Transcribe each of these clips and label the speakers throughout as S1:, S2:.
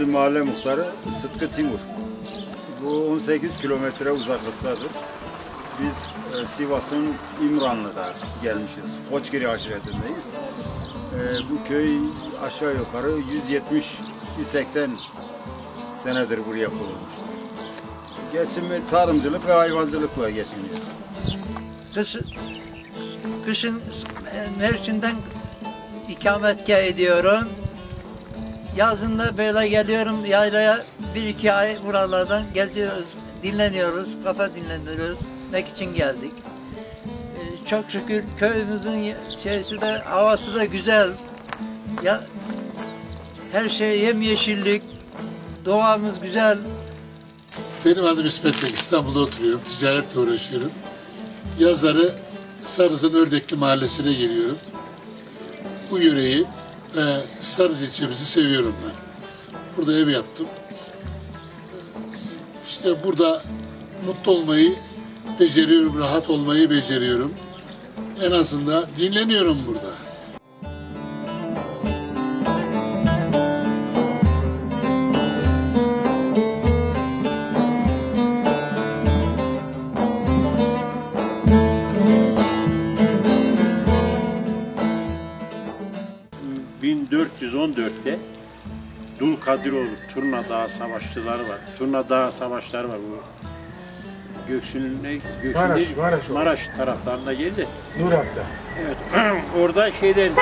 S1: köyümüzün mahalle muhtarı Sıtkı Timur. Bu 18 kilometre uzaklıktadır. Biz e, Sivas'ın İmranlı'da gelmişiz. Koçgiri aşiretindeyiz. E, bu köy aşağı yukarı 170-180 senedir buraya kurulmuştur. Geçimi tarımcılık ve hayvancılıkla geçiniyor.
S2: Kış, kışın Mersin'den ikametgah ediyorum. Yazında böyle geliyorum yaylaya bir iki ay buralardan geziyoruz, dinleniyoruz, kafa dinlendiriyoruz. Mek için geldik. Ee, Çok şükür köyümüzün şeysi de havası da güzel. Ya her şey yemyeşillik, doğamız güzel.
S3: Benim adım İsmet Bey. İstanbul'da oturuyorum. Ticaretle uğraşıyorum. Yazları Sarız'ın Ördekli Mahallesi'ne geliyorum. Bu yöreyi ve Sarız ilçemizi seviyorum ben. Burada ev yaptım. İşte burada mutlu olmayı beceriyorum, rahat olmayı beceriyorum. En azından dinleniyorum burada.
S4: 1414'te Dulkadiroğlu Turna Dağı savaşçıları var. Turna Dağı savaşları var bu. Göksu'nun ne? Göksu'nun
S5: Maraş,
S4: değil,
S5: Maraş.
S4: Maraş taraflarında geldi.
S5: Nurak'ta.
S4: Evet. Orada şeyden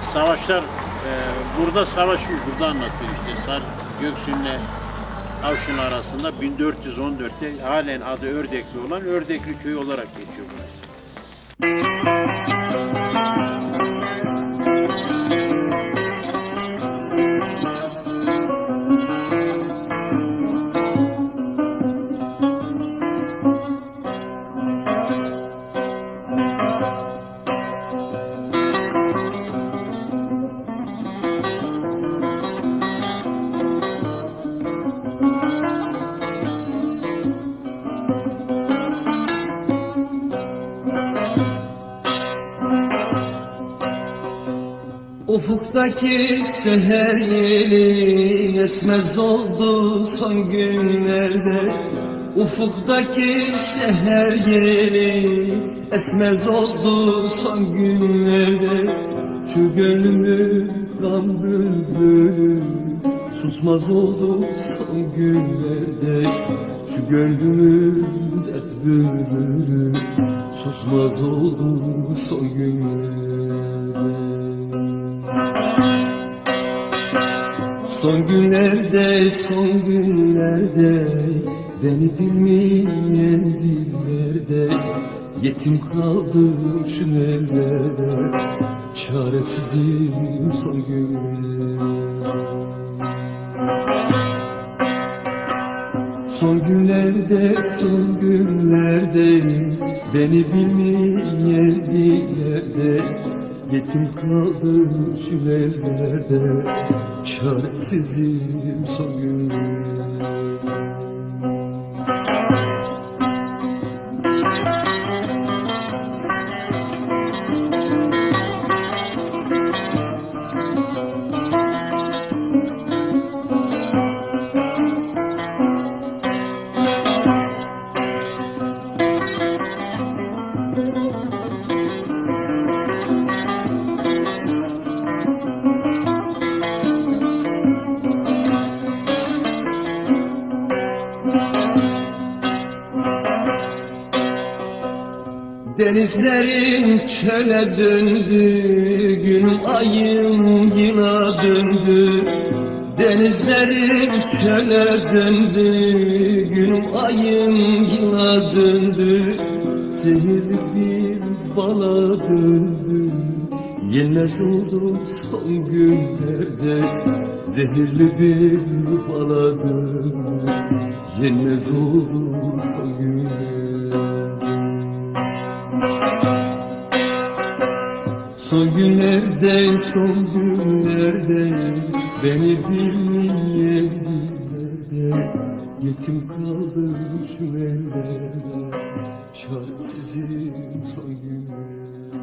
S4: savaşlar e, burada savaşıyor. Burada anlatıyor işte. Sar Göksu'nun Avşin arasında 1414'te halen adı Ördekli olan Ördekli Köyü olarak geçiyor burası.
S6: Ufuktaki seher yeli esmez oldu son günlerde. Ufuktaki seher yeli esmez oldu son günlerde. Şu gönlümü gam bülbülü susmaz oldu son günlerde. Şu gönlümü dert bülbülü susmaz oldu son günlerde Son günlerde, son günlerde Beni bilmeyen dillerde Yetim kaldım şu ellerde Çaresizim son günlerde. Son günlerde, son günlerde Beni bilmeyen dillerde Yetim kaldım şu ellerde Çaresizim son günlerde Denizlerin çöle döndü, günüm ayım yıla döndü. Denizlerin çöle döndü, günüm ayım yıla döndü. Zehirli bir bala döndü, yenmez oldum son günlerde. Zehirli bir bala döndü, yenmez oldum son günlerde. Son günlerde, son günlerde Beni bilmeyen dillerde Yetim kaldım şu ellerde Çaresizim son günlerde